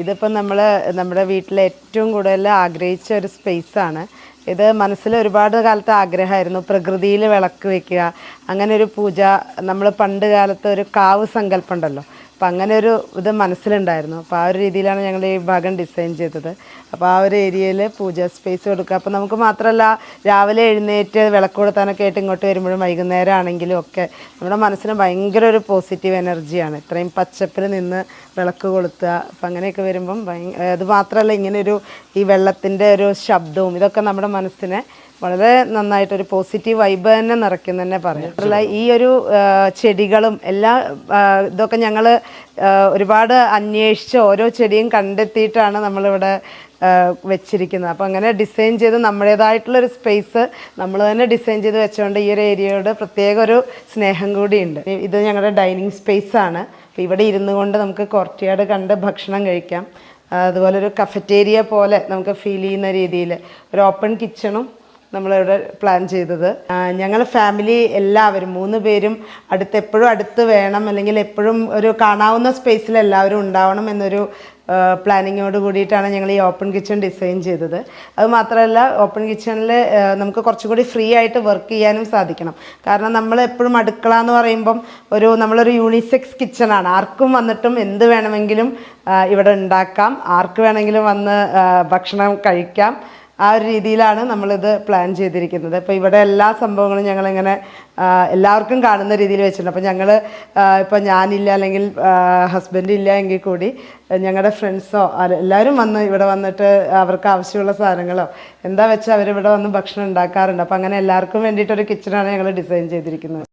ഇതിപ്പം നമ്മൾ നമ്മുടെ വീട്ടിൽ ഏറ്റവും കൂടുതൽ ആഗ്രഹിച്ച ഒരു സ്പേസാണ് ഇത് മനസ്സിൽ ഒരുപാട് കാലത്ത് ആഗ്രഹമായിരുന്നു. പ്രകൃതിയിൽ വിളക്ക് വയ്ക്കുക അങ്ങനെ ഒരു പൂജ. നമ്മൾ പണ്ട് കാലത്ത് ഒരു കാവ് സങ്കല്പം ഉണ്ടല്ലോ. അപ്പം അങ്ങനെ ഒരു ഇത് മനസ്സിലുണ്ടായിരുന്നു. അപ്പോൾ ആ ഒരു രീതിയിലാണ് ഞങ്ങൾ ഈ ഭാഗം ഡിസൈൻ ചെയ്തത്. അപ്പോൾ ആ ഒരു ഏരിയയിൽ പൂജ സ്പേസ് കൊടുക്കുക. അപ്പോൾ നമുക്ക് മാത്രമല്ല രാവിലെ എഴുന്നേറ്റ് വിളക്ക് കൊടുത്താനൊക്കെ ആയിട്ട് ഇങ്ങോട്ട് വരുമ്പോഴും വൈകുന്നേരം ആണെങ്കിലും ഒക്കെ നമ്മുടെ മനസ്സിന് ഭയങ്കര ഒരു പോസിറ്റീവ് എനർജിയാണ്. ഇത്രയും പച്ചപ്പിൽ നിന്ന് വിളക്ക് കൊളുത്തുക. അപ്പം അങ്ങനെയൊക്കെ വരുമ്പം ഭയ അത് മാത്രമല്ല ഇങ്ങനെ ഒരു ഈ വെള്ളത്തിന്റെ ഒരു ശബ്ദവും ഇതൊക്കെ നമ്മുടെ മനസ്സിനെ വളരെ നന്നായിട്ടൊരു പോസിറ്റീവ് വൈബ് തന്നെ നിറയ്ക്കും തന്നെ പറയാം ഈ ഒരു ചെടികളും എല്ലാ ഇതൊക്കെ ഞങ്ങൾ ഒരുപാട് അന്വേഷിച്ച് ഓരോ ചെടിയും കണ്ടെത്തിയിട്ടാണ് നമ്മളിവിടെ വെച്ചിരിക്കുന്നത്. അപ്പോൾ അങ്ങനെ ഡിസൈൻ ചെയ്ത് നമ്മുടേതായിട്ടുള്ളൊരു സ്പേസ് നമ്മൾ തന്നെ ഡിസൈൻ ചെയ്ത് വെച്ചുകൊണ്ട് ഈ ഒരു ഏരിയയോട് പ്രത്യേക ഒരു സ്നേഹം കൂടിയുണ്ട്. ഇത് ഞങ്ങളുടെ ഡൈനിങ് സ്പേസ് ആണ്. അപ്പോൾ ഇവിടെ ഇരുന്നു കൊണ്ട് നമുക്ക് കോർട്ടിയാട് കണ്ട് ഭക്ഷണം കഴിക്കാം. അതുപോലെ ഒരു കഫറ്റേരിയ പോലെ നമുക്ക് ഫീൽ ചെയ്യുന്ന രീതിയിൽ ഒരു ഓപ്പൺ കിച്ചണും നമ്മളിവിടെ പ്ലാൻ ചെയ്തത്. ഞങ്ങൾ ഫാമിലി എല്ലാവരും മൂന്ന് പേരും അടുത്ത് എപ്പോഴും അടുത്ത് വേണം അല്ലെങ്കിൽ എപ്പോഴും ഒരു കാണാവുന്ന സ്പേസിൽ എല്ലാവരും ഉണ്ടാവണം എന്നൊരു പ്ലാനിങ്ങോട് കൂടിയിട്ടാണ് ഞങ്ങൾ ഈ ഓപ്പൺ കിച്ചൺ ഡിസൈൻ ചെയ്തത്. അത് മാത്രമല്ല ഓപ്പൺ കിച്ചണിൽ നമുക്ക് കുറച്ചുകൂടി ഫ്രീ ആയിട്ട് വർക്ക് ചെയ്യാനും സാധിക്കണം. കാരണം നമ്മൾ എപ്പോഴും അടുക്കള എന്ന് പറയുമ്പം ഒരു നമ്മളൊരു യൂണിസെക്സ് കിച്ചണാണ് ആർക്കും വന്നിട്ടും എന്ത് വേണമെങ്കിലും ഇവിടെ ഉണ്ടാക്കാം. ആർക്ക് വേണമെങ്കിലും വന്ന് ഭക്ഷണം കഴിക്കാം. ആ ഒരു രീതിയിലാണ് നമ്മളിത് പ്ലാൻ ചെയ്തിരിക്കുന്നത്. അപ്പോൾ ഇവിടെ എല്ലാ സംഭവങ്ങളും ഞങ്ങളിങ്ങനെ എല്ലാവർക്കും കാണുന്ന രീതിയിൽ വെച്ചിട്ടുണ്ട്. അപ്പോൾ ഞങ്ങൾ ഇപ്പോൾ ഞാനില്ല അല്ലെങ്കിൽ ഹസ്ബൻഡ് ഇല്ല എങ്കിൽ കൂടി ഞങ്ങളുടെ ഫ്രണ്ട്സോ എല്ലാവരും വന്ന് ഇവിടെ വന്നിട്ട് അവർക്ക് ആവശ്യമുള്ള സാധനങ്ങളോ എന്താ വെച്ചാൽ അവരിവിടെ വന്ന് ഭക്ഷണം ഉണ്ടാക്കാറുണ്ട്. അപ്പോൾ അങ്ങനെ എല്ലാവർക്കും വേണ്ടിയിട്ടൊരു കിച്ചണാണ് ഞങ്ങൾ ഡിസൈൻ ചെയ്തിരിക്കുന്നത്.